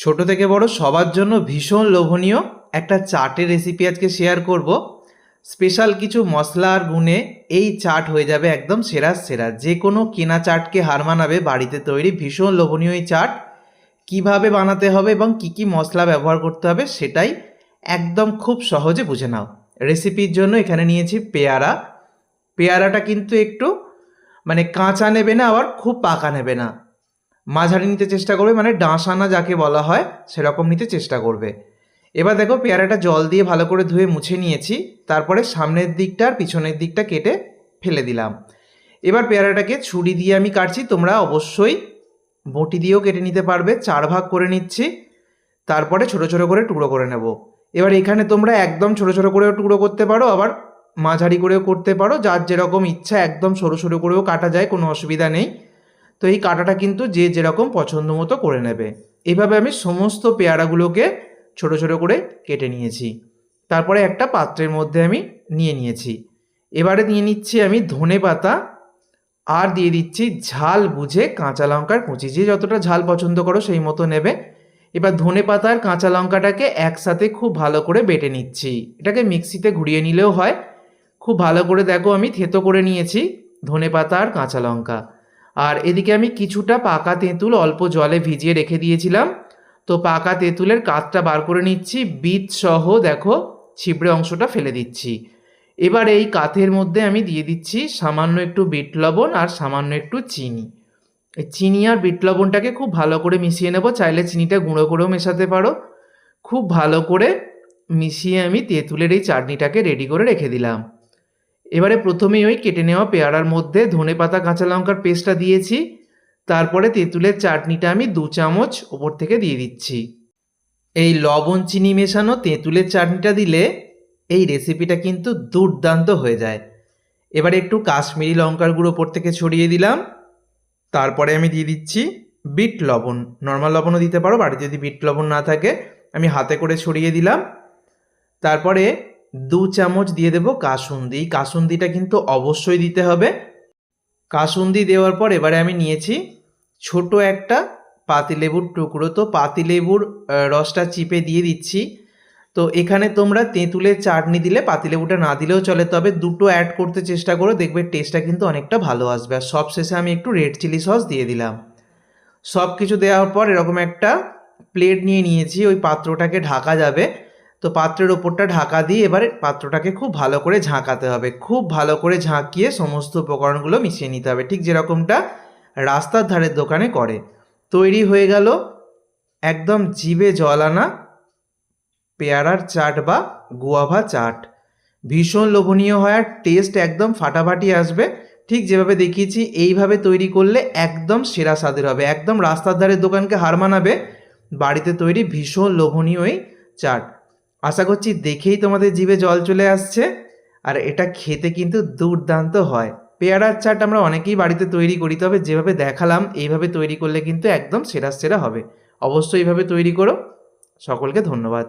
ছোট থেকে বড় সবার জন্য ভীষণ লোভনীয় একটা চাটের রেসিপি আজকে শেয়ার করব। স্পেশাল কিছু মশলা আর গুণে এই চাট হয়ে যাবে একদম সেরা সেরা। যে কোনো কেনা চাটকে হার মানাবে, বাড়িতে তৈরি ভীষণ লোভনীয় এই চাট। কীভাবে বানাতে হবে এবং কি কি মশলা ব্যবহার করতে হবে সেটাই একদম খুব সহজে বুঝে নাও। রেসিপির জন্য এখানে নিয়েছি পেয়ারা। পেয়ারাটা কিন্তু একটু মানে কাঁচা নেবে না আবার খুব পাকা নেবে না। মাঝারি নিতে চেষ্টা করবে মানে ডাঁসানা যাকে বলা হয়, সেরকম নিতে চেষ্টা করবে। এবার দেখো, পেয়ারাটা জল দিয়ে ভালো করে ধুয়ে মুছে নিয়েছি, তারপরে সামনের দিকটা আর পিছনের দিকটা কেটে ফেলে দিলাম। এবার পেয়ারাটাকে ছুরি দিয়ে আমি কাটছি, তোমরা অবশ্যই বটি দিয়েও কেটে নিতে পারবে, চার ভাগ করে নিচ্ছি, তারপরে ছোট ছোট করে টুকরো করে নেব। এবার এখানে তোমরা একদম ছোট ছোট করেও টুকরো করতে পারো, আবার মাঝারি করেও করতে পারো, যার যেরকম ইচ্ছা একদম সরু সরু করেও কাটা যায়, কোনো অসুবিধা নেই। তো এই কাটাটা কিন্তু যে যেরকম পছন্দ মতো করে নেবে। এভাবে আমি সমস্ত পেয়ারাগুলোকে ছোট ছোট করে কেটে নিয়েছি। তারপরে একটা পাত্রের মধ্যে আমি নিয়ে নিয়েছি। এবারে নিয়ে নিচ্ছি আমি ধনে পাতা আর দিয়ে দিচ্ছি ঝাল বুঝে কাঁচা লঙ্কার কুচি। যে যতটা ঝাল পছন্দ করো সেই মতো নেবে। এবার ধনে পাতা আর কাঁচা লঙ্কাটাকে একসাথে খুব ভালো করে বেটে নিচ্ছি। এটাকে মিক্সিতে ঘুরিয়ে নিলেও হয়। খুব ভালো করে দেখো আমি থেতো করে নিয়েছি ধনে পাতা আর কাঁচা লঙ্কা। আর এদিকে আমি কিছুটা পাকা তেঁতুল অল্প জলে ভিজিয়ে রেখে দিয়েছিলাম। তো পাকা তেঁতুলের কাতটা বার করে নিচ্ছি, বিট সহ দেখো ছিবড়ে অংশটা ফেলে দিচ্ছি। এবার এই কাথের মধ্যে আমি দিয়ে দিচ্ছি সামান্য একটু বিট লবণ আর সামান্য একটু চিনি। চিনি আর বিট লবণটাকে খুব ভালো করে মিশিয়ে নেব, চাইলে চিনিটা গুঁড়ো করেও মেশাতে পারো। খুব ভালো করে মিশিয়ে আমি তেঁতুলের এই চাটনিটাকে রেডি করে রেখে দিলাম। এবারে প্রথমেই ওই কেটে নেওয়া পেয়ারার মধ্যে ধনে পাতা, কাঁচা লঙ্কার পেস্টটা দিয়েছি। তারপরে তেঁতুলের চাটনিটা আমি দু চামচ ওপর থেকে দিয়ে দিচ্ছি। এই লবণ, চিনি মেশানো তেঁতুলের চাটনিটা দিলে এই রেসিপিটা কিন্তু দুর্দান্ত হয়ে যায়। এবারে একটু কাশ্মীরি লঙ্কার গুঁড়ো ওপর থেকে ছড়িয়ে দিলাম। তারপরে আমি দিয়ে দিচ্ছি বিট লবণ। নর্মাল লবণও দিতে পারো, বাড়িতে যদি বিট লবণ না থাকে, আমি হাতে করে ছড়িয়ে দিলাম। তারপরে দু চামচ দিয়ে দেবো কাসুন্দি। কাসুন্দিটা কিন্তু অবশ্যই দিতে হবে। কাসুন্দি দেওয়ার পর এবারে আমি নিয়েছি ছোট একটা পাতিলেবুর টুকরো। তো পাতিলেবুর রসটা চিপে দিয়ে দিচ্ছি। তো এখানে তোমরা তেঁতুলের চাটনি দিলে, পাতিলেবুটা না দিলেও চলে। তবে দুটো অ্যাড করতে চেষ্টা করো, দেখবে টেস্টটা কিন্তু অনেকটা ভালো আসবে। আর সব শেষে আমি একটু রেড চিলি সস দিয়ে দিলাম। সব কিছু দেওয়ার পর এরকম একটা প্লেট নিয়ে নিয়েছি, ওই পাত্রটাকে ঢাকা যাবে। তো পাত্রের ওপরটা ঢাকা দিয়ে এবারে পাত্রটাকে খুব ভালো করে ঝাঁকাতে হবে। খুব ভালো করে ঝাঁকিয়ে সমস্ত উপকরণগুলো মিশিয়ে নিতে হবে। ঠিক যেরকমটা রাস্তার ধারের দোকানে করে। তৈরি হয়ে গেল একদম জিভে জল আনা পেয়ারার চাট বা গুয়াভা চাট। ভীষণ লোভনীয় হয় আর টেস্ট একদম ফাটাফাটি আসবে। ঠিক যেভাবে দেখিয়েছি, এইভাবে তৈরি করলে একদম সেরা স্বাদের হবে। একদম রাস্তার ধারের দোকানকে হার মানাবে। বাড়িতে তৈরি ভীষণ লোভনীয় এই চাট। আশা করছি দেখেই তোমাদের জিভে জল চলে আসছে। আর এটা খেতে কিন্তু দুর্দান্ত হয়। পেয়ারার চাট আমরা অনেকেই বাড়িতে তৈরি করি, তবে যেভাবে দেখালাম, এইভাবে তৈরি করলে কিন্তু একদম সেরা সেরা হবে। অবশ্যই এইভাবে তৈরি করো। সকলকে ধন্যবাদ।